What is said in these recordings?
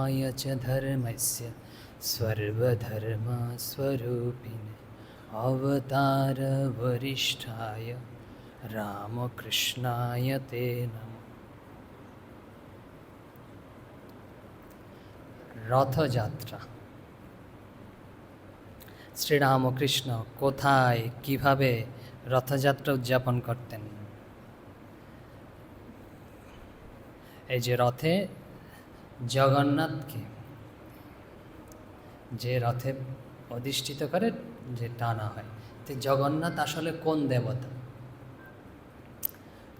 आय च धर्मस्य सर्वधर्मस्वरूपिणे अवतारवरिष्ठाय रामकृष्णाय ते नमः রথযাত্রা শ্রীরামকৃষ্ণ কোথায় কিভাবে রথযাত্রা উদযাপন করতেন এই যে রথে জগন্নাথকে যে রথে অধিষ্ঠিত করে, যে টানা হয়। তো জগন্নাথ আসলে কোন দেবতা?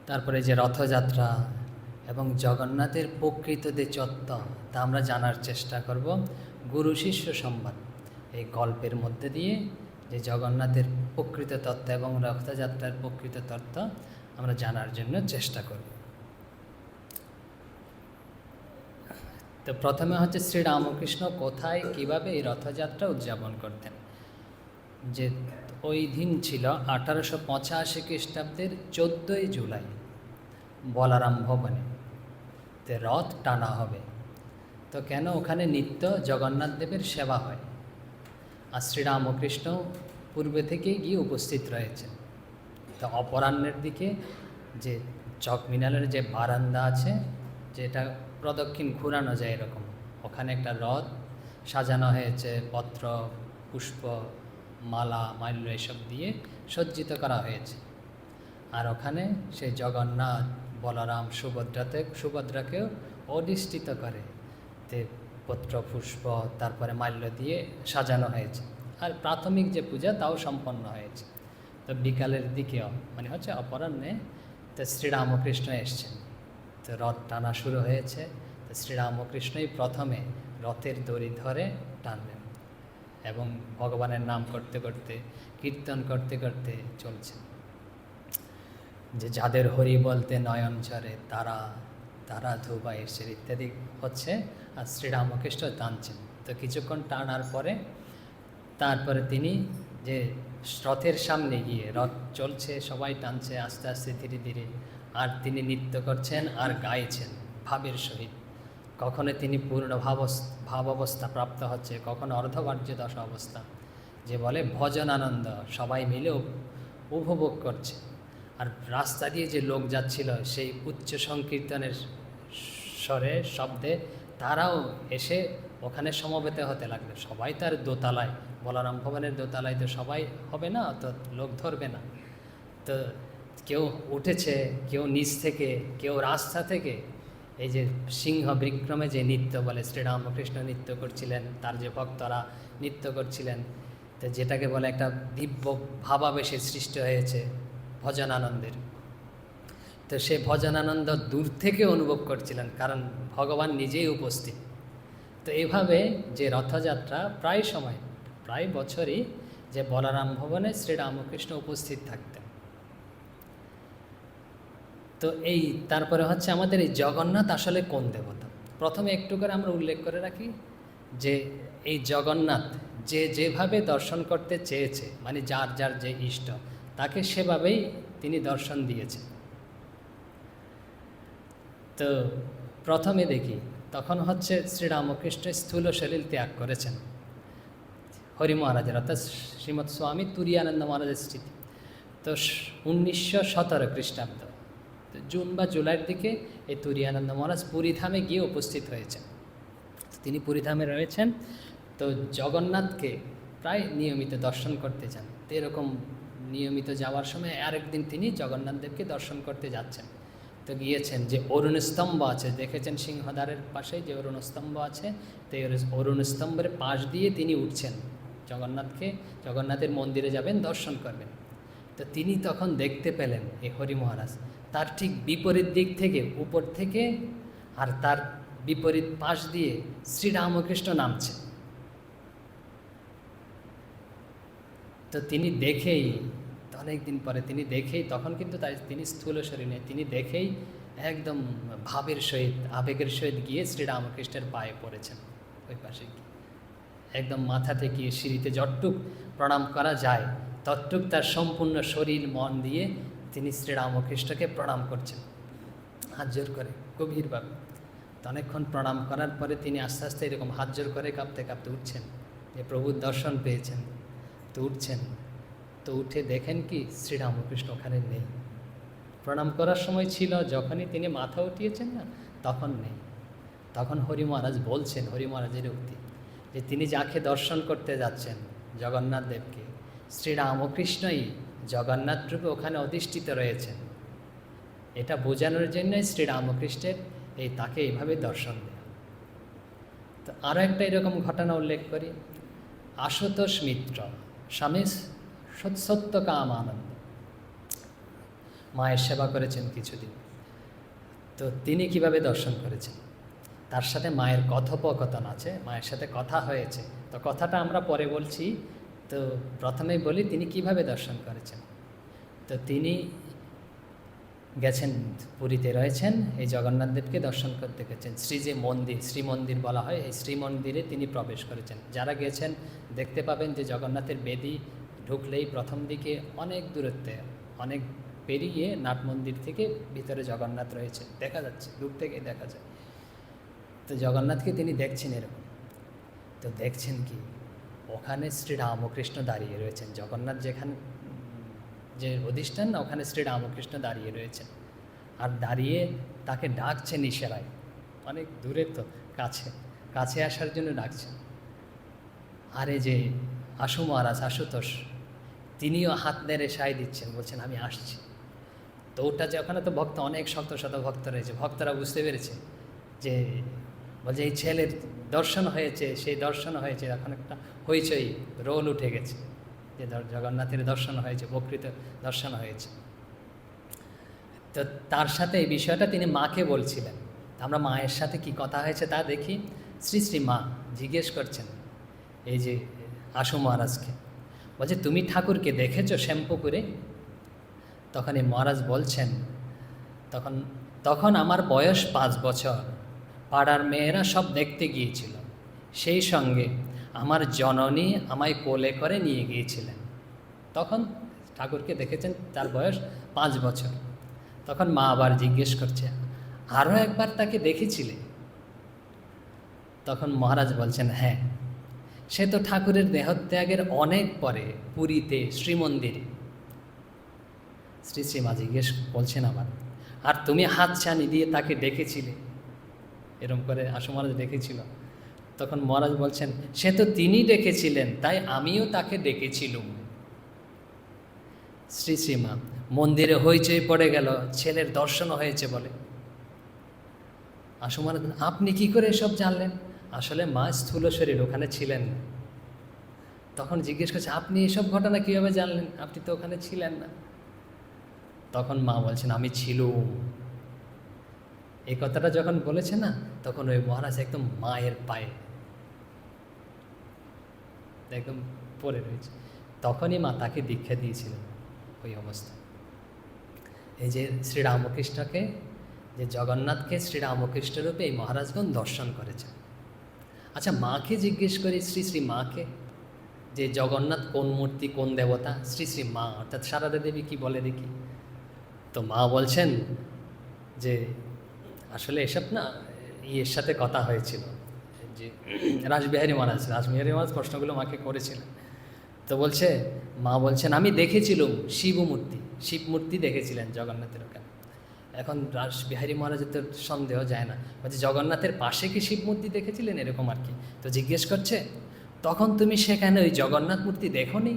তারপরে যে রথযাত্রা এবং জগন্নাথের প্রকৃত যে তত্ত্ব তা আমরা জানার চেষ্টা করব গুরু শিষ্য সংবাদ। এই গল্পের মধ্যে দিয়ে যে জগন্নাথের প্রকৃত তত্ত্ব এবং রথযাত্রার প্রকৃত তত্ত্ব আমরা জানার জন্য চেষ্টা করব। তো প্রথমে হচ্ছে শ্রীরামকৃষ্ণ কোথায়, কীভাবে এই রথযাত্রা উদযাপন করতেন? যে ওই দিন ছিল আঠারোশো পঁচাশি খ্রিস্টাব্দের চোদ্দোই জুলাই, বলারাম ভবনে। তে রথ টানা হবে। তো কেন ওখানে নিত্য জগন্নাথ দেবের সেবা হয়? আর শ্রীরামকৃষ্ণ পূর্বে থেকেই গিয়ে উপস্থিত রয়েছে তো অপরাহ্নের দিকে যে চকমিনালের যে বারান্দা আছে, যেটা প্রদক্ষিণ ঘুরানো যায় এরকম। ওখানে একটা রথ সাজানো হয়েছে পত্র, পুষ্প, মালা মাল্য এসব দিয়ে সজ্জিত করা হয়েছে। আর ওখানে সেই জগন্নাথ, বলরাম, সুভদ্রাতে, সুভদ্রাকেও অধিষ্ঠিত করে। তে পত্র, পুষ্প, তারপরে মাল্য দিয়ে সাজানো হয়েছে। আর প্রাথমিক যে পূজা, তাও সম্পন্ন হয়েছে। তো বিকালের দিকেও মানে হচ্ছে অপরাহ্নে, তো শ্রীরামকৃষ্ণ এসছেন। তো রথ টানা শুরু হয়েছে। তো শ্রীরামকৃষ্ণই প্রথমে রথের দড়ি ধরে টানলেন এবং ভগবানের নাম করতে করতে, কীর্তন করতে করতে চলছে। যে যাদের হরি বলতে নয়ন ঝরে তারা তারা ধুবা এসে ইত্যাদি হচ্ছে আর শ্রীরামকৃষ্ণ টানছেন। তো কিছুক্ষণ টানার পরে, তারপরে তিনি যে রথের সামনে গিয়ে, রথ চলছে, সবাই টানছে, আস্তে আস্তে ধীরে ধীরে আর তিনি নৃত্য করছেন আর গাইছেন ভাবের সহিত। কখনো তিনি পূর্ণ ভাব অবস্থা প্রাপ্ত হচ্ছে, কখনো অর্ধবার্য দশা অবস্থা। যে বলে ভজন আনন্দ সবাই মিলে উপভোগ করছে। আর রাস্তা দিয়ে যে লোক যাচ্ছিল, সেই উচ্চ সংকীর্তনের স্বরে, শব্দে তারাও এসে ওখানে সমবেত হতে লাগল। সবাই তার দোতলায়, বলরাম ভবনের দোতলায় তো সবাই হবে না তো লোক ধরবে না। তো কেউ উঠেছে, কেউ নিচ থেকে, কেউ রাস্তা থেকে। এই যে সিংহ বিক্রমে যে নৃত্য বলে শ্রীরামকৃষ্ণ নৃত্য করছিলেন, তার যে ভক্তরা নৃত্য করছিলেন, তো যেটাকে বলে একটা দিব্য ভাবাবেশে সৃষ্টি হয়েছে ভজনানন্দের। তো সে ভজনানন্দ দূর থেকে অনুভব করছিলেন, কারণ ভগবান নিজেই উপস্থিত। তো এভাবে যে রথযাত্রা প্রায় সময়, প্রায় বছরই যে বলরাম ভবনে শ্রীরামকৃষ্ণ উপস্থিত থাকতেন। তো এই তারপরে হচ্ছে আমাদের এই জগন্নাথ আসলে কোন দেবতা? প্রথমে একটু করে আমরা উল্লেখ করে রাখি যে এই জগন্নাথ যে যেভাবে দর্শন করতে চেয়েছে মানে যার যার যে ইষ্ট, তাকে সেভাবেই তিনি দর্শন দিয়েছেন। তো প্রথমে দেখি, তখন হচ্ছে শ্রীরামকৃষ্ণ স্থূল শরীর ত্যাগ করেছেন। হরি মহারাজের, অর্থাৎ শ্রীমৎ স্বামী তুরিয়ানন্দ মহারাজের স্মৃতি তো উনিশশো সতেরো খ্রিস্টাব্দ জুন বা জুলাইয়ের দিকে এই তুরিয়ানন্দ মহারাজ পুরীধামে গিয়ে উপস্থিত হয়েছেন। তিনি পুরীধামে রয়েছেন। তো জগন্নাথকে প্রায় নিয়মিত দর্শন করতে যান। তো এরকম নিয়মিত যাওয়ার সময় আরেকদিন তিনি জগন্নাথদেবকে দর্শন করতে যাচ্ছেন। তো গিয়েছেন যে অরুণস্তম্ভ আছে, দেখেছেন সিংহদ্বারের পাশে যে অরুণস্তম্ভ আছে, তো এই অরুণ স্তম্ভের পাশ দিয়ে তিনি উঠছেন। জগন্নাথকে, জগন্নাথের মন্দিরে যাবেন, দর্শন করবেন। তো তিনি তখন দেখতে পেলেন এই হরি মহারাজ তার ঠিক বিপরীত দিক থেকে উপর থেকে আর তার বিপরীত পাশ দিয়ে শ্রীরামকৃষ্ণ নামছে। তো তিনি দেখেই অনেক দিন পরে তিনি দেখেই, তখন কিন্তু তাই তিনি স্থূল শরীরে তিনি দেখেই একদম ভাবের সহিত, আবেগের সহিত গিয়ে শ্রীরামকৃষ্ণের পায়ে পড়েছেন। ওই পাশে একদম মাথা থেকে সিঁড়িতে যতটুক প্রণাম করা যায়, ততটুক তার সম্পূর্ণ শরীর, মন দিয়ে তিনি শ্রীরামকৃষ্ণকে প্রণাম করছেন, হাত জোর করে, গভীরভাবে। তো অনেকক্ষণ প্রণাম করার পরে তিনি আস্তে আস্তে এরকম হাত জোর করে কাঁপতে কাঁপতে উঠছেন, যে প্রভুর দর্শন পেয়েছেন, তো উঠছেন। তো উঠে দেখেন কি, শ্রীরামকৃষ্ণ ওখানে নেই। প্রণাম করার সময় ছিল, যখনই তিনি মাথা উঠিয়েছেন না, তখন নেই। তখন হরি মহারাজ বলছেন, হরি মহারাজের উক্তি, যে তিনি যাকে দর্শন করতে যাচ্ছেন জগন্নাথ দেবকে শ্রীরামকৃষ্ণই জগন্নাথ রূপে ওখানে অধিষ্ঠিত রয়েছেন। এটা বোঝানোর জন্যই শ্রীরামকৃষ্ণের এই তাকে এইভাবে দর্শন দেওয়া তো আরও একটা এরকম ঘটনা উল্লেখ করি। আশুতোষ মিত্র, স্বামী সত্য কাম আনন্দ মায়ের সেবা করেছেন কিছুদিন। তো তিনি কীভাবে দর্শন করেছেন? তার সাথে মায়ের কথোপকথন আছে, মায়ের সাথে কথা হয়েছে। তো কথাটা আমরা পরে বলছি তো প্রথমেই বলি, তিনি কীভাবে দর্শন করেছেন? তো তিনি গেছেন পুরীতে রয়েছেন, এই জগন্নাথ দেবকে দর্শন করতে গেছেন। শ্রী যে মন্দির, শ্রী মন্দির বলা হয়, এই শ্রী মন্দিরে তিনি প্রবেশ করেছেন। যারা গেছেন, দেখতে পাবেন যে জগন্নাথের বেদি ঢুকলেই প্রথম দিকে অনেক দূরত্বে, অনেক পেরিয়ে নাট মন্দির থেকে ভিতরে জগন্নাথ রয়েছে। দেখা যাচ্ছে, দূর থেকে দেখা যায়। তো জগন্নাথকে তিনি দেখছেন এরকম। তো দেখছেন কি? ওখানে শ্রী রামকৃষ্ণ দাঁড়িয়ে রয়েছেন। জগন্নাথ যেখানে যে অধিষ্ঠান, ওখানে শ্রী রামকৃষ্ণ দাঁড়িয়ে রয়েছেন। আর দাঁড়িয়ে তাকে ডাকছেন ইশারায়। অনেক দূরে তো, কাছে। কাছে আসার জন্য ডাকছেন। আরে যে আশু মহারাজ আশুতোষ তিনিও হাত নেড়ে সায় দিচ্ছেন, বলছেন, আমি আসছি। তো ওটা যে ওখানে তো ভক্ত, অনেক শত শত ভক্ত রয়েছে। ভক্তরা বুঝতে পেরেছে যে, বলছে, এই ছেলের দর্শন হয়েছে, সেই দর্শন হয়েছে। এখন একটা হইচই, রোল উঠে গেছে যে জগন্নাথের দর্শন হয়েছে, প্রকৃত দর্শন হয়েছে। তো তার সাথে এই বিষয়টা তিনি মাকে বলছিলেন। আমরা মায়ের সাথে কি কথা হয়েছে তা দেখি? শ্রী শ্রী মা জিজ্ঞেস করছেন, এই যে আশু মহারাজকে, বলছে, তুমি ঠাকুরকে দেখেছ শ্যাম্পু করে তখন এই মহারাজ বলছেন, তখন তখন আমার বয়স পাঁচ বছর। পাড়ার মেয়েরা সব দেখতে গিয়েছিল। সেই সঙ্গে আমার জননী আমায় কোলে করে নিয়ে গিয়েছিলেন। তখন ঠাকুরকে দেখেছেন তার বয়স পাঁচ বছর। তখন মা আবার জিজ্ঞেস করছে আরও একবার তাকে দেখেছিলে? তখন মহারাজ বলছেন হ্যাঁ সে তো ঠাকুরের দেহত্যাগের অনেক পরে পুরীতে শ্রীমন্দিরে। শ্রী শ্রীমা জিজ্ঞেস বলছেন আবার, আর তুমি হাত ছানি দিয়ে তাকে ডেকেছিলে এরম করে আশু মহারাজ ডেকেছিল। তখন মহারাজ বলছেন, সে তো তিনি ডেকেছিলেন, তাই আমিও তাকে ডেকেছিলুম। শ্রী শ্রীমা, মন্দিরে হইচই পড়ে গেল, ছেলের দর্শনও হয়েছে বলে। আশু মহারাজ, আপনি কি করে এসব জানলেন? আসলে মা স্থূল শরীর, ওখানে ছিলেন। না তখন জিজ্ঞেস করছে, আপনি এসব ঘটনা কীভাবে জানলেন? আপনি তো ওখানে ছিলেন না। তখন মা বলছেন, আমি ছিলুম। এই কথাটা যখন বলেছে না তখন ওই মহারাজ একদম মায়ের পায়ে একদম পড়ে রয়েছে। তখনই মা তাকে দীক্ষা দিয়েছিলেন ওই অবস্থা। এই যে শ্রীরামকৃষ্ণকে, যে জগন্নাথকে শ্রীরামকৃষ্ণ রূপে এই মহারাজগণ দর্শন করেছেন। আচ্ছা মাকে জিজ্ঞেস করি, শ্রী শ্রী মাকে, যে জগন্নাথ কোন মূর্তি, কোন দেবতা? শ্রী শ্রী মা, অর্থাৎ সারদা দেবী কি বলে দেখি? তো মা বলছেন যে, আসলে এসব না ইয়ের সাথে কথা হয়েছিল। যে রাসবিহারী মহারাজ রাসবিহারী মহারাজ প্রশ্নগুলো মাকে করেছিলেন। তো বলছে, মা বলছেন, আমি দেখেছিলাম শিব মূর্তি শিব দেখেছিলেন জগন্নাথের ওখানে। এখন রাসবিহারী মহারাজের তো সন্দেহ যায় না। বলছে, জগন্নাথের পাশে কি শিব মূর্তি দেখেছিলেন? এরকম আর কি। তো জিজ্ঞেস করছে, তখন তুমি সেখানে ওই জগন্নাথ মূর্তি দেখো নি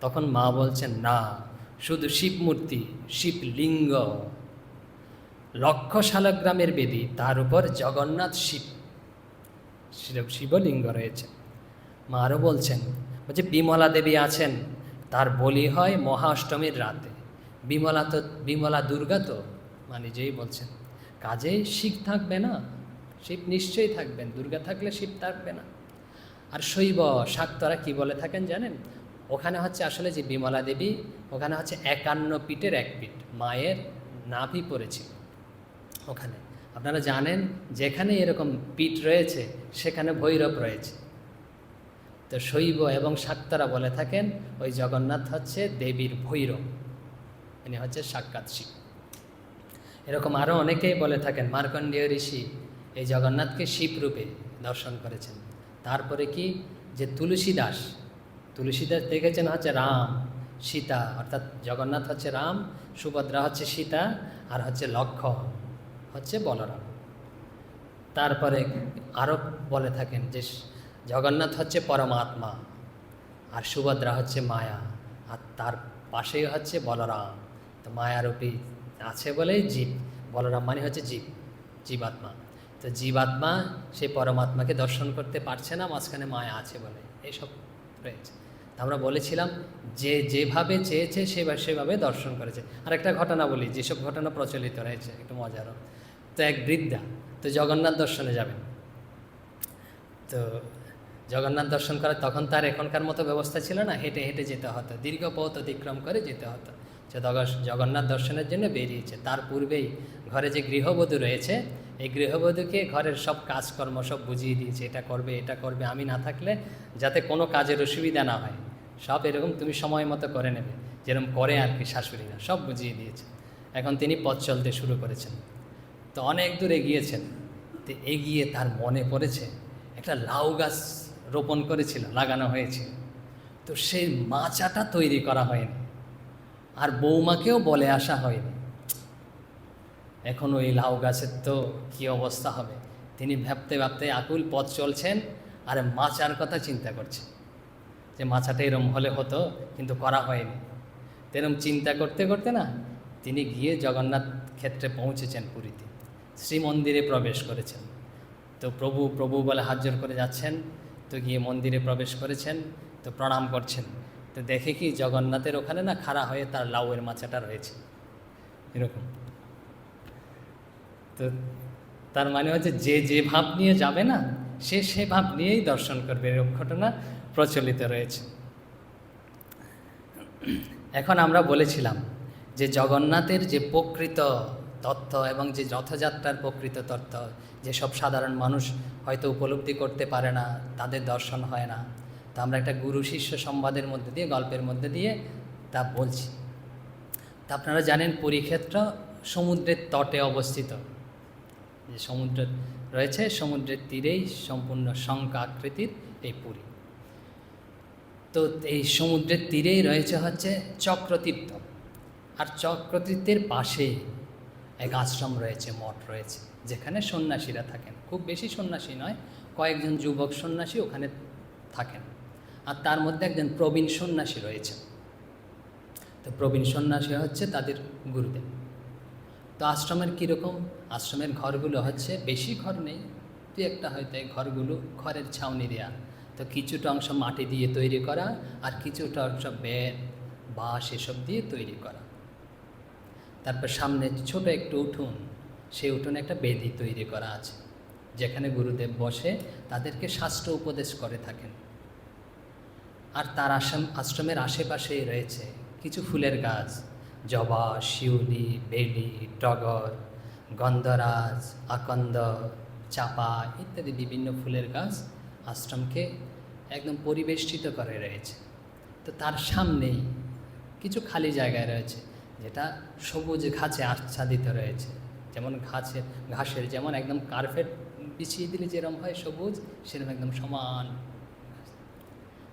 তখন মা বলছেন, না, শুধু শিব মূর্তি শিবলিঙ্গ লক্ষ শালগ্রামের বেদি, তার উপর জগন্নাথ শিব। শিব- শিবলিঙ্গ রয়েছে। মা আরও বলছেন, বলছে, বিমলা দেবী আছেন, তার বলি হয় মহাষ্টমীর রাতে। বিমলা তো, বিমলা দুর্গা তো মানে যেই বলছেন। কাজে শিব থাকবে না, শিব নিশ্চয়ই থাকবেন, দুর্গা থাকলে শিব থাকবে না। আর শৈব, শাক্তরা কি বলে থাকেন জানেন? ওখানে হচ্ছে আসলে যে বিমলা দেবী, ওখানে হচ্ছে একান্ন পিঠের এক পিঠ, মায়ের নাভি পড়েছিল। ওখানে। আপনারা জানেন যেখানে এরকম পিঠ রয়েছে, সেখানে ভৈরব রয়েছে। তো শৈব এবং শাক্তারা বলে থাকেন, ওই জগন্নাথ হচ্ছে দেবীর ভৈরব। ইনি হচ্ছে সাক্ষাৎ শিব। এরকম আরও অনেকেই বলে থাকেন, মার্কণ্ডীয় ঋষি এই জগন্নাথকে শিব রূপে দর্শন করেছেন। তারপরে কি? যে তুলসী দাস তুলসী দাস দেখেছেন হচ্ছে রাম, সীতা, অর্থাৎ জগন্নাথ হচ্ছে রাম, সুভদ্রা হচ্ছে সীতা, আর হচ্ছে লক্ষ্মণ। হচ্ছে বলরাম। তারপরে আরও বলে থাকেন যে জগন্নাথ হচ্ছে পরমাত্মা আর সুভদ্রা হচ্ছে মায়া আর তার পাশেই হচ্ছে বলরাম। তো মায়ারূপী আছে বলেই জীব। বলরাম মানে হচ্ছে জীব, জীবাত্মা। তো জীবাত্মা সেই পরমাত্মাকে দর্শন করতে পারছে না, মাঝখানে মায়া আছে বলে। এইসব রয়েছে। আমরা বলেছিলাম যে যেভাবে চেয়েছে সেভাবে সেভাবে দর্শন করেছে। আর একটা ঘটনা বলি, যেসব ঘটনা প্রচলিত রয়েছে, একটু মজারও। তো এক বৃদ্ধা, তো জগন্নাথ দর্শনে যাবেন। তো জগন্নাথ দর্শন করার তখন তার এখনকার মতো ব্যবস্থা ছিল না, হেঁটে হেঁটে যেতে হতো দীর্ঘ পথ অতিক্রম করে যেতে হতো। সে জগন্নাথ দর্শনের জন্য বেরিয়েছে। তার পূর্বেই ঘরে যে গৃহবধূ রয়েছে, এই গৃহবধূকে ঘরের সব কাজকর্ম সব বুঝিয়ে দিয়েছে, এটা করবে এটা করবে, আমি না থাকলে যাতে কোনো কাজের অসুবিধা না হয়। সব এরকম তুমি সময় মতো করে নেবে যেরকম করে আর কি শাশুড়িরা, সব বুঝিয়ে দিয়েছে। এখন তিনি পথ চলতে শুরু করেছেন। তো অনেক দূর এগিয়েছেন। তো এগিয়ে তার মনে পড়েছে, একটা লাউ গাছ রোপণ করেছিল, লাগানো হয়েছিল তো সেই মাচাটা তৈরি করা হয়নি। আর বৌমাকেও বলে আসা হয়নি। এখন ওই লাউ গাছের তো কী অবস্থা হবে? তিনি ভাবতে ভাবতে আকুল পথ চলছেন আর মাচার কথা চিন্তা করছেন। যে মাচাটা এরম হলে হতো, কিন্তু করা হয়নি। তো এরম চিন্তা করতে করতে না, তিনি গিয়ে জগন্নাথ ক্ষেত্রে পৌঁছেছেন পুরীতে। শ্রীমন্দিরে প্রবেশ করেছেন। তো প্রভু প্রভু বলে হাত জোর করে যাচ্ছেন, তো গিয়ে মন্দিরে প্রবেশ করেছেন, তো প্রণাম করছেন। তো দেখে কি জগন্নাথের ওখানে না খাড়া হয়ে তার লাউয়ের মাচাটা রয়েছে? এরকম। তো তার মানে হচ্ছে যে যে ভাব নিয়ে যাবে না, সে সে ভাব নিয়েই দর্শন করবে। এরকম ঘটনা প্রচলিত রয়েছে। এখন আমরা বলেছিলাম যে, জগন্নাথের যে প্রকৃত তত্ত্ব এবং যে রথযাত্রার প্রকৃত তত্ত্ব যেসব সাধারণ মানুষ হয়তো উপলব্ধি করতে পারে না, তাদের দর্শন হয় না। তা আমরা একটা গুরু শিষ্য সংবাদের মধ্যে দিয়ে, গল্পের মধ্যে দিয়ে তা বলছি। তা আপনারা জানেন পুরীক্ষেত্র সমুদ্রের তটে অবস্থিত। যে সমুদ্র রয়েছে, সমুদ্রের তীরেই সম্পূর্ণ শঙ্কা আকৃতির এই পুরী। তো এই সমুদ্রের তীরেই রয়েছে হচ্ছে চক্রতীর্থ। আর চক্রতীর্থের পাশে এক আশ্রম রয়েছে, মঠ রয়েছে, যেখানে সন্ন্যাসীরা থাকেন। খুব বেশি সন্ন্যাসী নয়, কয়েকজন যুবক সন্ন্যাসী ওখানে থাকেন। আর তার মধ্যে একজন প্রবীণ সন্ন্যাসী রয়েছে। তো প্রবীণ সন্ন্যাসী হচ্ছে তাদের গুরুদেব। তো আশ্রমের কীরকম? আশ্রমের ঘরগুলো হচ্ছে, বেশি ঘর নেই তুই একটা হয়তো এই ঘরগুলো ঘরের ছাউনি দেয়া। তো কিছুটা অংশ মাটি দিয়ে তৈরি করা আর কিছুটা অংশ বেত, বাঁশ এসব দিয়ে তৈরি করা। তারপর সামনে ছোট একটু উঠোন। সেই উঠোনে একটা বেদি তৈরি করা আছে, যেখানে গুরুদেব বসে তাদেরকে শাস্ত্র উপদেশ করে থাকেন। আর তার আশ্রম, আশ্রমের আশেপাশেই রয়েছে কিছু ফুলের গাছ, জবা, শিউলি, বেলি, টগর, গন্ধরাজ, আকন্দ, চাপা ইত্যাদি বিভিন্ন ফুলের গাছ আশ্রমকে একদম পরিবেষ্টিত করে রয়েছে। তো তার সামনেই কিছু খালি জায়গায় রয়েছে। যেটা সবুজ ঘাসে আচ্ছাদিত রয়েছে। যেমন ঘাসের ঘাসের যেমন একদম কার্পেট বিছিয়ে দিলে যেরকম হয় সবুজ সেরকম একদম সমান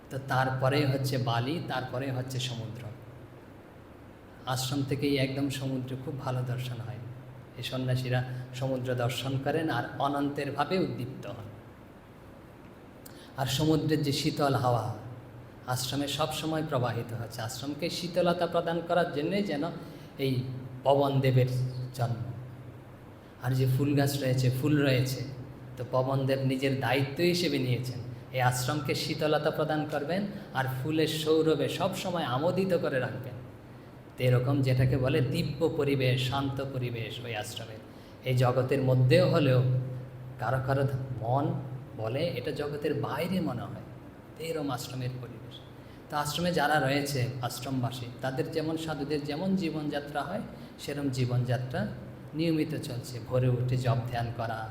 তো তারপরে হচ্ছে বালি, তারপরে হচ্ছে সমুদ্র। আশ্রম থেকেই একদম সমুদ্র খুব ভালো দর্শন হয়। এই সন্ন্যাসীরা সমুদ্র দর্শন করেন আর অনন্তের ভাবে উদ্দীপ্ত হন। আর সমুদ্রের যে শীতল হাওয়া আশ্রমে সব সময় প্রবাহিত হচ্ছে। আশ্রমকে শীতলতা প্রদান করার জন্যই যেন এই পবন দেবের জন্ম। আর যে ফুল গাছ রয়েছে, ফুল রয়েছে, তো পবনদেব নিজের দায়িত্ব হিসেবে নিয়েছেন। এই আশ্রমকে শীতলতা প্রদান করবেন আর ফুলের সৌরভে সব সময় আমোদিত করে রাখবেন। তো এরকম যেটাকে বলে দিব্য পরিবেশ, শান্ত পরিবেশ ওই আশ্রমের এই জগতের মধ্যেও হলেও কারও কারও মন বলে এটা জগতের বাইরে মনে হয়। এরম আশ্রমের পরিবেশ তো আশ্রমে যারা রয়েছে, আশ্রমবাসী, তাদের যেমন সাধুদের যেমন জীবনযাত্রা হয়, সেরম জীবনযাত্রা নিয়মিত চলছে। ভোরে উঠে জপ ধ্যান করা,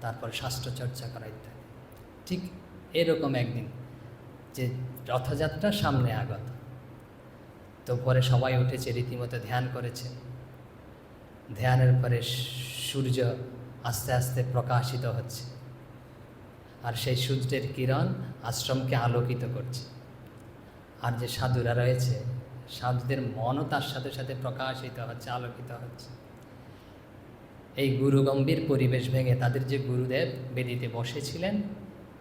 তারপর স্বাস্থ্যচর্চা করা ইত্যাদি। ঠিক এরকম একদিন যে রথযাত্রা সামনে আগত। তো পরে সবাই উঠেছে, রীতিমতো ধ্যান করেছে। ধ্যানের পরে সূর্য আস্তে আস্তে প্রকাশিত হচ্ছে। আর সেই সূর্যের কিরণ আশ্রমকে আলোকিত করছে। আর যে সাধুরা রয়েছে, সাধুদের মনও তার সাথে সাথে প্রকাশিত হচ্ছে, আলোকিত হচ্ছে। এই গুরুগম্ভীর পরিবেশ ভেঙে তাদের যে গুরুদেব বেদিতে বসেছিলেন,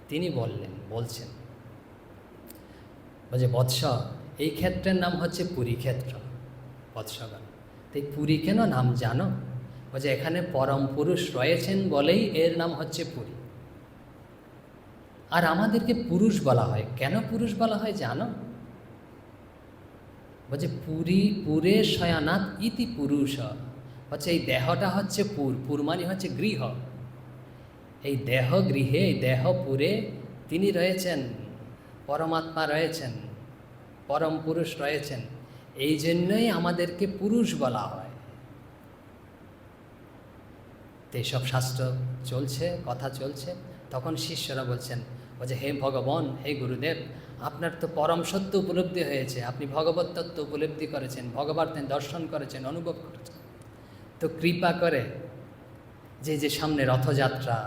তিনি বললেন, বলছেন যে বৎস, এই ক্ষেত্রের নাম হচ্ছে পুরী ক্ষেত্র বৎসগণ, তো এই পুরী কেন নাম জানো? বলছে, এখানে পরম পুরুষ রয়েছেন বলেই এর নাম হচ্ছে পুরী। আর আমাদেরকে পুরুষ বলা হয়, কেন পুরুষ বলা হয় জানো? বলছে পুরী, পুরে শয়ানাথ ইতি পুরুষ। হচ্ছে এই দেহটা হচ্ছে পুর পুর মানে হচ্ছে গৃহ। এই দেহ গৃহে, এই দেহ পুরে তিনি রয়েছেন, পরমাত্মা রয়েছেন, পরম পুরুষ রয়েছেন। এই জন্যই আমাদেরকে পুরুষ বলা হয়। তো এইসব শাস্ত্র চলছে, কথা চলছে। তখন শিষ্যরা বলছেন বলছে, হে ভগবান, হে গুরুদেব, আপনার তো পরম সত্য উপলব্ধি হয়েছে। আপনি ভগবত তত্ত্ব উপলব্ধি করেছেন ভগবানের দর্শন করেছেন, অনুভব করেছেন। তো কৃপা করে যে যে সামনে রথযাত্রা,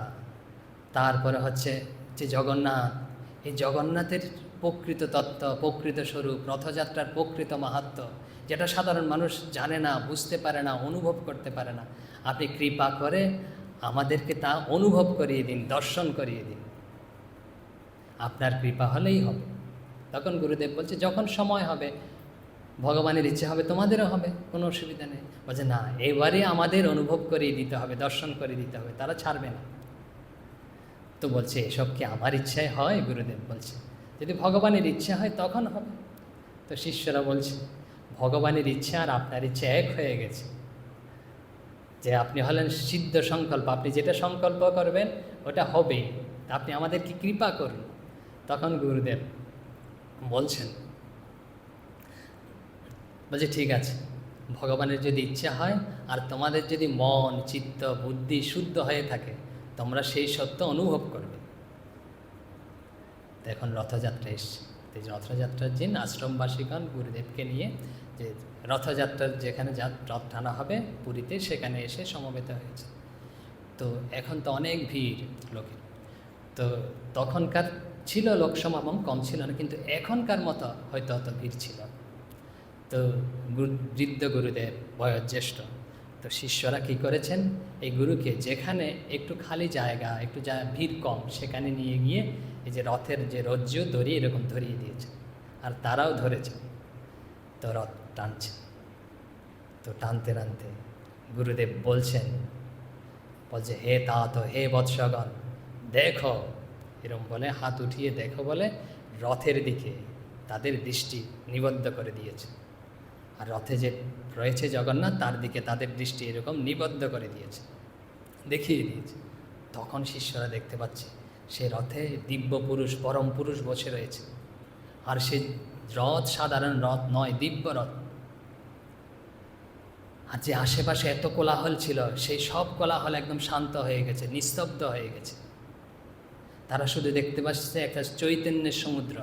তারপরে হচ্ছে যে জগন্নাথ, এই জগন্নাথের প্রকৃত তত্ত্ব, প্রকৃত স্বরূপ, রথযাত্রার প্রকৃত মাহাত্ম, যেটা সাধারণ মানুষ জানে না, বুঝতে পারে না, অনুভব করতে পারে না, আপনি কৃপা করে আমাদেরকে তা অনুভব করিয়ে দিন, দর্শন করিয়ে দিন। আপনার কৃপা হলেই হবে। তখন গুরুদেব বলছে, যখন সময় হবে, ভগবানের ইচ্ছে হবে, তোমাদেরও হবে, কোনো অসুবিধা নেই। বলছে, না, এবারে আমাদের অনুভব করিয়ে দিতে হবে, দর্শন করে দিতে হবে, তারা ছাড়বে না। তো বলছে, এসব কি আমার ইচ্ছায় হয়? গুরুদেব বলছে, যদি ভগবানের ইচ্ছা হয়, তখন হবে। তো শিষ্যরা বলছে, ভগবানের ইচ্ছা আর আপনার ইচ্ছা এক হয়ে গেছে। যে আপনি হলেন সিদ্ধ সংকল্প, আপনি যেটা সংকল্প করবেন, ওটা হবেই আপনি আমাদেরকে কৃপা করুন। তখন গুরুদেব বলছেন, বলছে, ঠিক আছে, ভগবানের যদি ইচ্ছা হয় আর তোমাদের যদি মন, চিত্ত, বুদ্ধি শুদ্ধ হয়ে থাকে, তোমরা সেই সত্য অনুভব করবে। এখন রথযাত্রা এসছে। এই রথযাত্রার দিন আশ্রমবাসীগণ গুরুদেবকে নিয়ে যে রথযাত্রার যেখানে যা রথ টানা হবে পুরীতে, সেখানে এসে সমবেত হয়েছে। তো এখন তো অনেক ভিড় লোকের। তো তখনকার ছিল লোক সমাগম কম ছিল না, কিন্তু এখনকার মতো হয়তো অত ভিড় ছিল। তো বৃদ্ধ গুরুদেব, বয়োজ্যেষ্ঠ, তো শিষ্যরা কি করেছেন? এই গুরুকে যেখানে একটু খালি জায়গা, একটু যা ভিড় কম, সেখানে নিয়ে গিয়ে এই যে রথের যে রজ্জু, দড়ি এরকম ধরিয়ে দিয়েছে আর তারাও ধরেছে তো রথ টানছে। তো টানতে টানতে গুরুদেব বলছেন, বলছে, হে তা তো হে বৎসগণ, দেখো এরম বলে হাত উঠিয়ে দেখো বলে রথের দিকে তাদের দৃষ্টি নিবদ্ধ করে দিয়েছে। আর রথে যে রয়েছে জগন্নাথ, তার দিকে তাদের দৃষ্টি এরকম নিবদ্ধ করে দিয়েছে। দেখিয়ে দিয়েছে। তখন শিষ্যরা দেখতে পাচ্ছে, সে রথে দিব্য পুরুষ, পরম পুরুষ বসে রয়েছে। আর সে রথ সাধারণ রথ নয়, দিব্য রথ। আর যে আশেপাশে এত কোলাহল ছিল, সেই সব কোলাহল একদম শান্ত হয়ে গেছে, নিস্তব্ধ হয়ে গেছে। তারা শুধু দেখতে পাচ্ছে একটা চৈতন্যের সমুদ্র,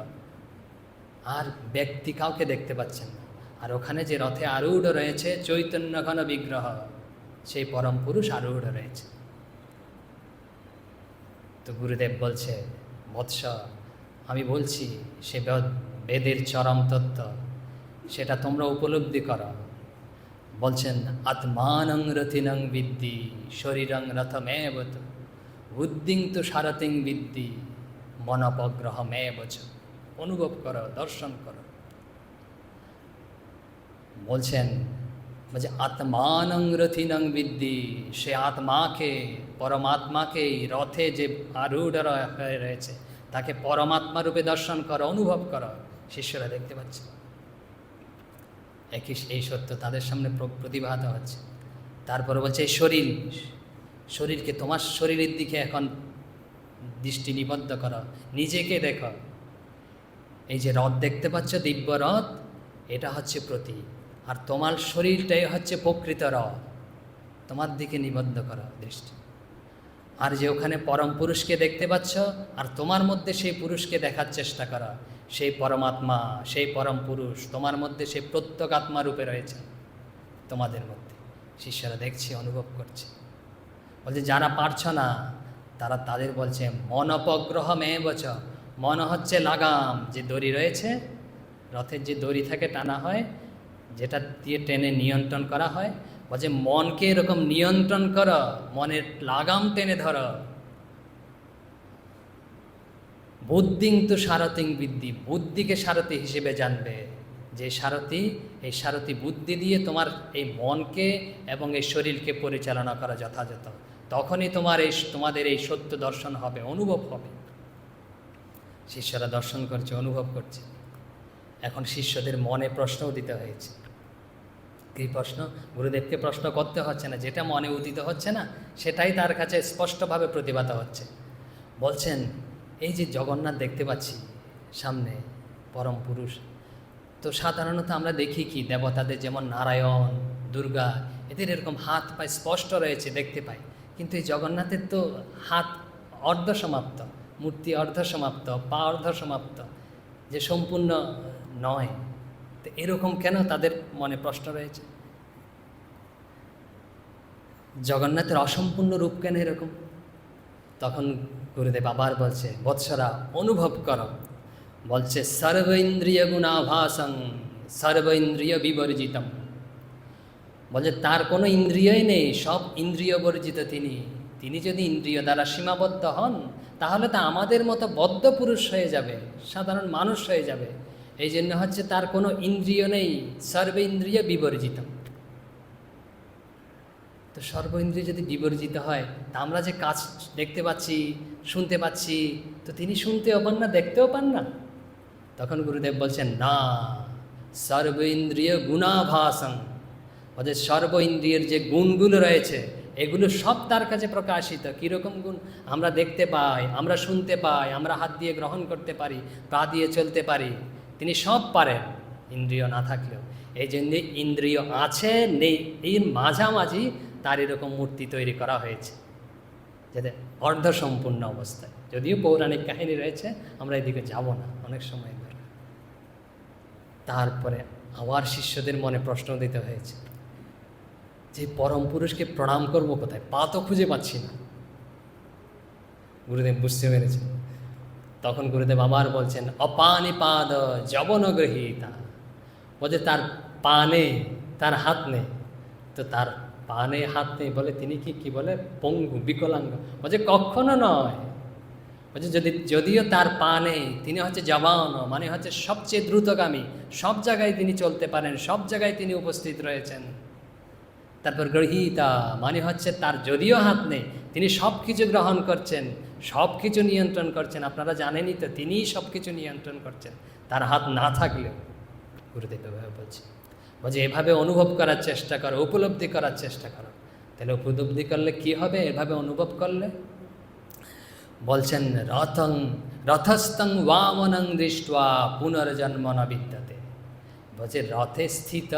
আর ব্যক্তি কাউকে দেখতে পাচ্ছেন না। আর ওখানে যে রথে আরূঢ় রয়েছে, চৈতন্য ঘন বিগ্রহ, সেই পরম পুরুষ আরূঢ় রয়েছে। তো গুরুদেব বলছে, বৎস, আমি বলছি, সে বেদের চরম তত্ত্ব, সেটা তোমরা উপলব্ধি করো। বলছেন, আত্মানং রথিনং বিদ্যি শরীরং রথমেব তু বুদ্ধিং তু সারথিং বিদ্যি, মনপগ্রহমেব চ। অনুভব করো, দর্শন করো। বলছেন, বলছে, আত্মানং রথিনং বিদ্যি, সে আত্মাকে পরমাত্মাকে রথে যে আরূঢ় রয়েছে, তাকে পরমাত্মা রূপে দর্শন করো, অনুভব করো। শিষ্যরা দেখতে পাচ্ছে। একই, এই সত্য তাদের সামনে প্রতিভাত হচ্ছে। তারপরে বলছে শরীর শরীরকে তোমার শরীরের দিকে এখন দৃষ্টি নিবদ্ধ করো। নিজেকে দেখো। এই যে রথ দেখতে পাচ্ছ, দিব্য রথ, এটা হচ্ছে প্রতি আর তোমার শরীরটাই হচ্ছে প্রকৃত রথ। তোমার দিকে নিবদ্ধ করো দৃষ্টি। আর যে ওখানে পরম পুরুষকে দেখতে পাচ্ছ, আর তোমার মধ্যে সেই পুরুষকে দেখার চেষ্টা করা। সেই পরমাত্মা, সেই পরম পুরুষ, তোমার মধ্যে সেই প্রত্যেক আত্মা রূপে রয়েছে তোমাদের মধ্যে। শিষ্যরা দেখছে, অনুভব করছে। বলছে, যারা পারছ না, তারা তাদের বলছে মন অপগ্রহ মেয়ে বচ মন হচ্ছে লাগাম। যে দড়ি রয়েছে, রথের যে দড়ি থাকে টানা হয়, যেটা দিয়ে টেনে নিয়ন্ত্রণ করা হয়, বলছে, মনকে এরকম নিয়ন্ত্রণ কর, মনের লাগাম টেনে ধর। বুদ্ধিং তো সারথিং বৃদ্ধি, বুদ্ধিকে সারথি হিসেবে জানবে। যে সারথি, এই সারথি বুদ্ধি দিয়ে তোমার এই মনকে এবং এই শরীরকে পরিচালনা করা যথাযথ। তখনই তোমার এই তোমাদের এই সত্য দর্শন হবে, অনুভব হবে। শিষ্যরা দর্শন করছে, অনুভব করছে। এখন শিষ্যদের মনে প্রশ্নও দিতে হয়েছে। কী প্রশ্ন? গুরুদেবকে প্রশ্ন করতে হচ্ছে না, যেটা মনে উদিত হচ্ছে না, সেটাই তার কাছে স্পষ্টভাবে প্রতিবাদ হচ্ছে। বলছেন, এই যে জগন্নাথ দেখতে পাচ্ছি, সামনে পরম পুরুষ, তো সাধারণত আমরা দেখি কি, দেবতাদের যেমন নারায়ণ, দুর্গা, এদের এরকম হাত পায়ে স্পষ্ট রয়েছে, দেখতে পাই। কিন্তু এই জগন্নাথের তো হাত অর্ধ সমাপ্ত মূর্তি অর্ধ সমাপ্ত পা অর্ধ সমাপ্ত যে সম্পূর্ণ নয়। তো এরকম কেন তাদের মনে প্রশ্ন রয়েছে? জগন্নাথের অসম্পূর্ণ রূপ কেন এরকম? তখন গুরুদেব আবার বলছে, বৎসরা, অনুভব কর। বলছে, সর্ব ইন্দ্রিয় গুণাভাসং সর্ব ইন্দ্রিয় বিবর্জিতম। বলছে তার কোনো ইন্দ্রিয়ই নেই, সব ইন্দ্রিয় বর্জিত তিনি। তিনি যদি ইন্দ্রিয় দ্বারা সীমাবদ্ধ হন, তাহলে তা আমাদের মতো বদ্ধ পুরুষ হয়ে যাবে, সাধারণ মানুষ হয়ে যাবে। এই জন্য হচ্ছে তার কোনো ইন্দ্রিয় নেই, সর্ব ইন্দ্রিয় বিবর্জিত। তো সর্ব ইন্দ্রিয় যদি বিবর্জিত হয়, তা আমরা যে কাজ দেখতে পাচ্ছি, শুনতে পাচ্ছি, তো তিনি শুনতেও পান না, দেখতেও পান না? তখন গুরুদেব বলছেন, না, সর্ব ইন্দ্রিয় গুণাভাসং। ওদের সর্ব ইন্দ্রিয়ের যে গুণগুলো রয়েছে, এগুলো সব তার কাছে প্রকাশিত। কীরকম গুণ? আমরা দেখতে পাই, আমরা শুনতে পাই, আমরা হাত দিয়ে গ্রহণ করতে পারি, পা দিয়ে চলতে পারি। তিনি সব পারেন, ইন্দ্রিয় না থাকলেও। এই জন্যে ইন্দ্রিয় আছে, নেই এই মাঝামাঝি তার এরকম মূর্তি তৈরি করা হয়েছে। যাতে অর্ধসম্পূর্ণ অবস্থায়। যদিও পৌরাণিক কাহিনী রয়েছে, আমরা এদিকে যাব না, অনেক সময় ধরে। তারপরে আবার শিষ্যদের মনে প্রশ্ন দিতে হয়েছে। যে পরম পুরুষকে প্রণাম করব কোথায়? পা তো খুঁজে পাচ্ছি না। গুরুদেব বুঝতে পেরেছেন। তখন গুরুদেব আবার বলছেন, অপানি পাদ জবন গ্রহীতা বলছে, তার পা নেই, তার হাত নেই। তো তার পা নেই, হাত নেই বলে তিনি কি কি বলে? পঙ্গু, বিকলাঙ্গ। বলছে, কখনো নয়। বলছে, যদি, যদিও তার পা নেই, তিনি হচ্ছে জবান মানে হচ্ছে সবচেয়ে দ্রুতগামী। সব জায়গায় তিনি চলতে পারেন, সব জায়গায় তিনি উপস্থিত রয়েছেন। তারপর গ্রহীতা মানে হচ্ছে তার যদিও হাত নেই, তিনি সব কিছু গ্রহণ করছেন সব কিছু নিয়ন্ত্রণ করছেন, আপনারা জানেনই তো, তিনিই সব কিছু নিয়ন্ত্রণ করছেন, তার হাত না থাকলেও গুরুদেব এভাবে বলছে বলছে এভাবে অনুভব করার চেষ্টা করো, উপলব্ধি করার চেষ্টা করো, তাহলে উপলব্ধি করলে কি হবে? এভাবে অনুভব করলে? বলছেন, রথং, রথস্থং ওয়ামনং দৃষ্টা পুনর্জন্ম ন বিদ্যতে। বলছে, রথে স্থিত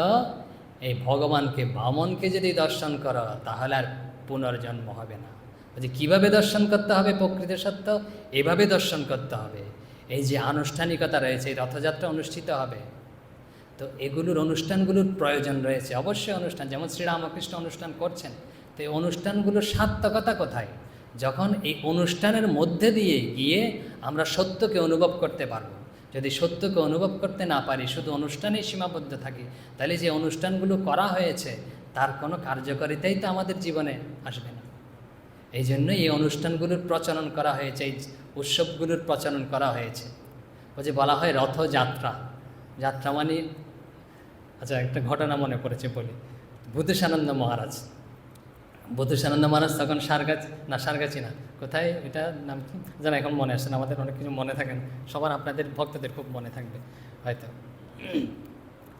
এই ভগবানকে, বামনকে যদি দর্শন করো, তাহলে আর পুনর্জন্ম হবে না। বলছে, কীভাবে দর্শন করতে হবে প্রকৃত সত্য? এভাবে দর্শন করতে হবে। এই যে আনুষ্ঠানিকতা রয়েছে, এই রথযাত্রা অনুষ্ঠিত হবে। তো এগুলোর অনুষ্ঠানগুলোর প্রয়োজন রয়েছে। অবশ্যই অনুষ্ঠান, যেমন শ্রীরামকৃষ্ণ অনুষ্ঠান করছেন, তো এই অনুষ্ঠানগুলোর সার্থকতা কোথায়? যখন এই অনুষ্ঠানের মধ্যে দিয়ে গিয়ে আমরা সত্যকে অনুভব করতে পারব। যদি সত্যকে অনুভব করতে না পারি, শুধু অনুষ্ঠানেই সীমাবদ্ধ থাকি, তাহলে যে অনুষ্ঠানগুলো করা হয়েছে, তার কোনো কার্যকারিতাই তো আমাদের জীবনে আসবে না। এই জন্য এই অনুষ্ঠানগুলোর প্রচলন করা হয়েছে, এই উৎসবগুলোর প্রচলন করা হয়েছে। ও যে বলা হয় রথযাত্রা। যাত্রা মানে আচ্ছা একটা ঘটনা মনে পড়েছে বলি। বুদ্ধেশানন্দ মহারাজ বুদ্ধেশানন্দ মহারাজ তখন সারগাছ, না সারগাছি না। কোথায়? এটা নাম কি? যেন এখন মনে আসছে না, আমাদের অনেক কিছু মনে থাকে না। সবার আপনাদের, ভক্তদের খুব মনে থাকবে, হয়তো।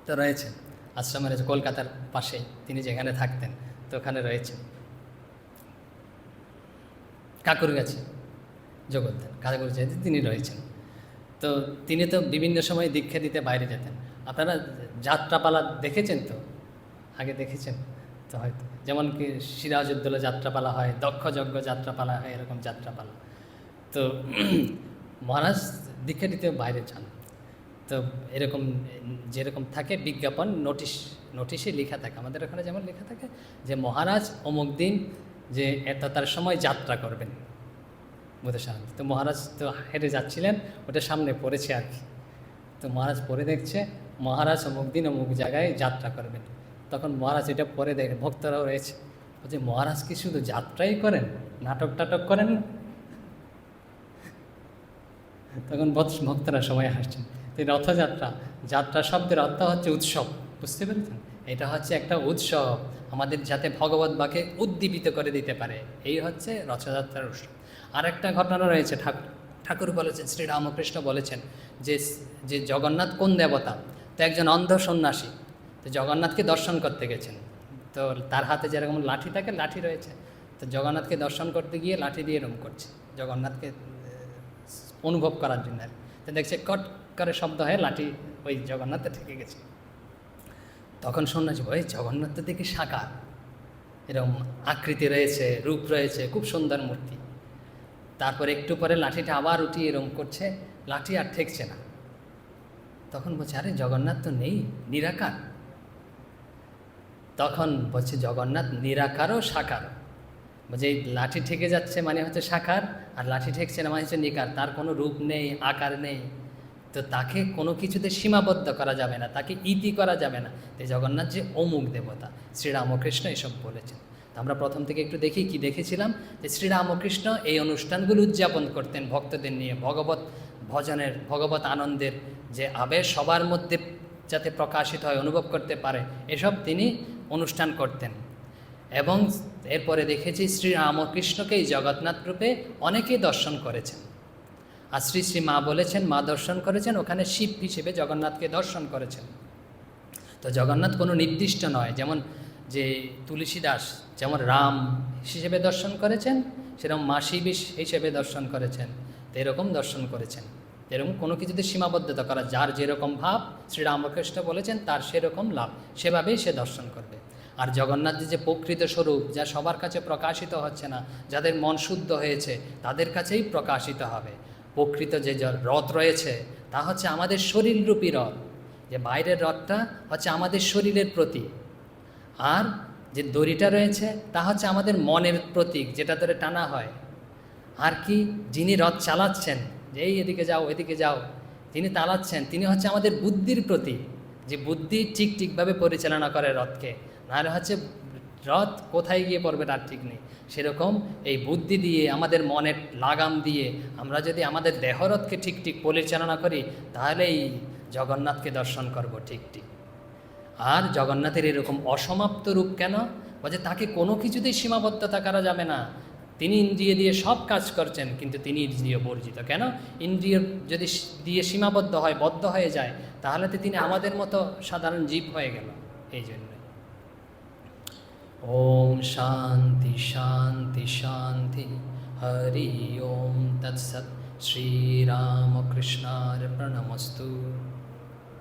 তো রয়েছে, আশ্রমে রয়েছে, কলকাতার পাশে তিনি যেখানে থাকতেন, তো ওখানে রয়েছে। কাকুর গাছে জগদ্দান কাকুর গাছে তিনি রয়েছেন। তো তিনি তো বিভিন্ন সময় দীক্ষা দিতে বাইরে যেতেন। আপনারা যাত্রাপালা দেখেছেন তো? আগে দেখেছেন? তো হয়তো যেমন কি সিরাজউদ্দৌলা যাত্রাপালা হয়, দক্ষযজ্ঞ যাত্রাপালা হয়, এরকম যাত্রাপালা। তো মহারাজ দীক্ষা দিতে বাইরে যান। তো এরকম, যেরকম থাকে বিজ্ঞাপন, নোটিশ, নোটিশে লেখা থাকে। আমাদের ওখানে যেমন লেখা থাকে যে মহারাজ অমুক দিন যে এত তার সময় যাত্রা করবেন। বুধ শান্তি তো মহারাজ তো হেঁটে যাচ্ছিলেন, ওটা সামনে পড়েছে আর কি। তো মহারাজ পড়ে দেখছে, মহারাজ অমুক দিন অমুক জায়গায় যাত্রা করবেন। তখন মহারাজ এটা পরে দেখে ভক্তরাও রয়েছে। বলছে, মহারাজ কি শুধু যাত্রাই করেন? নাটক টাটক করেন? না?" তখন ভক্তরা সবাই হাসছেন। এই রথযাত্রা, যাত্রা শব্দের অর্থ হচ্ছে উৎসব, বুঝতে পেরেছেন? এটা হচ্ছে একটা উৎসব, আমাদের যাতে ভগবত বাকে উদ্দীপিত করে দিতে পারে। এই হচ্ছে রথযাত্রার উৎসব। আরেকটা ঘটনা রয়েছে, ঠাকুর ঠাকুর বলেছেন শ্রীরামকৃষ্ণ বলেছেন যে যে জগন্নাথ কোন দেবতা? তো একজন অন্ধ সন্ন্যাসী তো জগন্নাথকে দর্শন করতে গেছেন। তো তার হাতে যেরকম লাঠি থাকে, লাঠি রয়েছে। তো জগন্নাথকে দর্শন করতে গিয়ে লাঠি দিয়ে এরম করছে। জগন্নাথকে অনুভব করার জন্য আর তো দেখছে কট করে শব্দ হয়ে লাঠি ওই জগন্নাথে ঠেকে গেছে। তখন সন্ন্যাসী ওই জগন্নাথ তো দেখি সাকার। এরকম আকৃতি রয়েছে, রূপ রয়েছে, খুব সুন্দর মূর্তি। তারপর একটু পরে লাঠিটা আবার উঠিয়ে এরম করছে, লাঠি আর ঠেকছে না। তখন বলছে, আরে জগন্নাথ তো নেই, নিরাকার। তখন বলছে, জগন্নাথ নিরাকারও সাকার। এই লাঠি ঠেকে যাচ্ছে মানে হচ্ছে সাকার, আর লাঠি ঠেকছে না মানে হচ্ছে নিকার। তার কোনো রূপ নেই, আকার নেই। তো তাকে কোনো কিছুতে সীমাবদ্ধ করা যাবে না, তাকে ইতি করা যাবে না। তো জগন্নাথ যে অমুক দেবতা, শ্রীরামকৃষ্ণ এসব বলেছেন। তো আমরা প্রথম থেকে একটু দেখি কি দেখেছিলাম, যে শ্রীরামকৃষ্ণ এই অনুষ্ঠানগুলো উদযাপন করতেন ভক্তদের নিয়ে। ভগবত ভজনের, ভগবত আনন্দের যে আবেশ সবার মধ্যে যাতে প্রকাশিত হয়, অনুভব করতে পারে, এসব তিনি অনুষ্ঠান করতেন। এবং এরপরে দেখেছি শ্রী রামকৃষ্ণকে এই জগন্নাথ রূপে অনেকেই দর্শন করেছেন। আর শ্রী শ্রী মা বলেছেন, মা দর্শন করেছেন, ওখানে শিব হিসেবে জগন্নাথকে দর্শন করেছেন। তো জগন্নাথ কোনো নির্দিষ্ট নয়, যেমন যে তুলসী দাস যেমন রাম হিসেবে দর্শন করেছেন, সেরকম মা শিব হিসেবে দর্শন করেছেন, তো এরকম দর্শন করেছেন। এরকম কোনো কিছুতে সীমাবদ্ধতা করা যার যেরকম ভাব শ্রীরামকৃষ্ণ বলেছেন, তার সেরকম লাভ। সেভাবেই সে দর্শন করবে। আর জগন্নাথের যে প্রকৃত স্বরূপ, যা সবার কাছে প্রকাশিত হচ্ছে না, যাদের মন শুদ্ধ হয়েছে, তাদের কাছেই প্রকাশিত হবে। প্রকৃত যে রথ রয়েছে, তা হচ্ছে আমাদের শরীররূপী রথ। যে বাইরের রথটা হচ্ছে আমাদের শরীরের প্রতীক। আর যে দড়িটা রয়েছে, তা হচ্ছে আমাদের মনের প্রতীক, যেটা ধরে টানা হয়। আর কি, যিনি রথ চালাচ্ছেন, যে এই এদিকে যাও এদিকে যাও, তিনি তালাচ্ছেন, তিনি হচ্ছে আমাদের বুদ্ধির প্রতীক। যে বুদ্ধি ঠিক ঠিকভাবে পরিচালনা করে রথকে। নাহলে হচ্ছে রথ কোথায় গিয়ে পড়বে তার ঠিক নেই। সেরকম এই বুদ্ধি দিয়ে, আমাদের মনের লাগাম দিয়ে, আমরা যদি আমাদের দেহরথকে ঠিক ঠিক পরিচালনা করি তাহলে এই জগন্নাথকে দর্শন করব ঠিক ঠিক। আর জগন্নাথের এরকম অসমাপ্ত রূপ কেন? বলছে, তাকে কোনো কিছুতেই সীমাবদ্ধতা করা যাবে না। তিনি ইন্দ্রিয় দিয়ে সব কাজ করছেন, কিন্তু তিনি ইন্দ্রিয় বর্জিত। কেন? ইন্দ্রিয় যদি দিয়ে সীমাবদ্ধ হয়, বদ্ধ হয়ে যায় তাহলে তো তিনি আমাদের মতো সাধারণ জীব হয়ে গেল। এই জন্য ॐ शान्ति शान्ति शान्ति। हरि ओं तत्सत्। श्रीरामकृष्णार्पणमस्तु।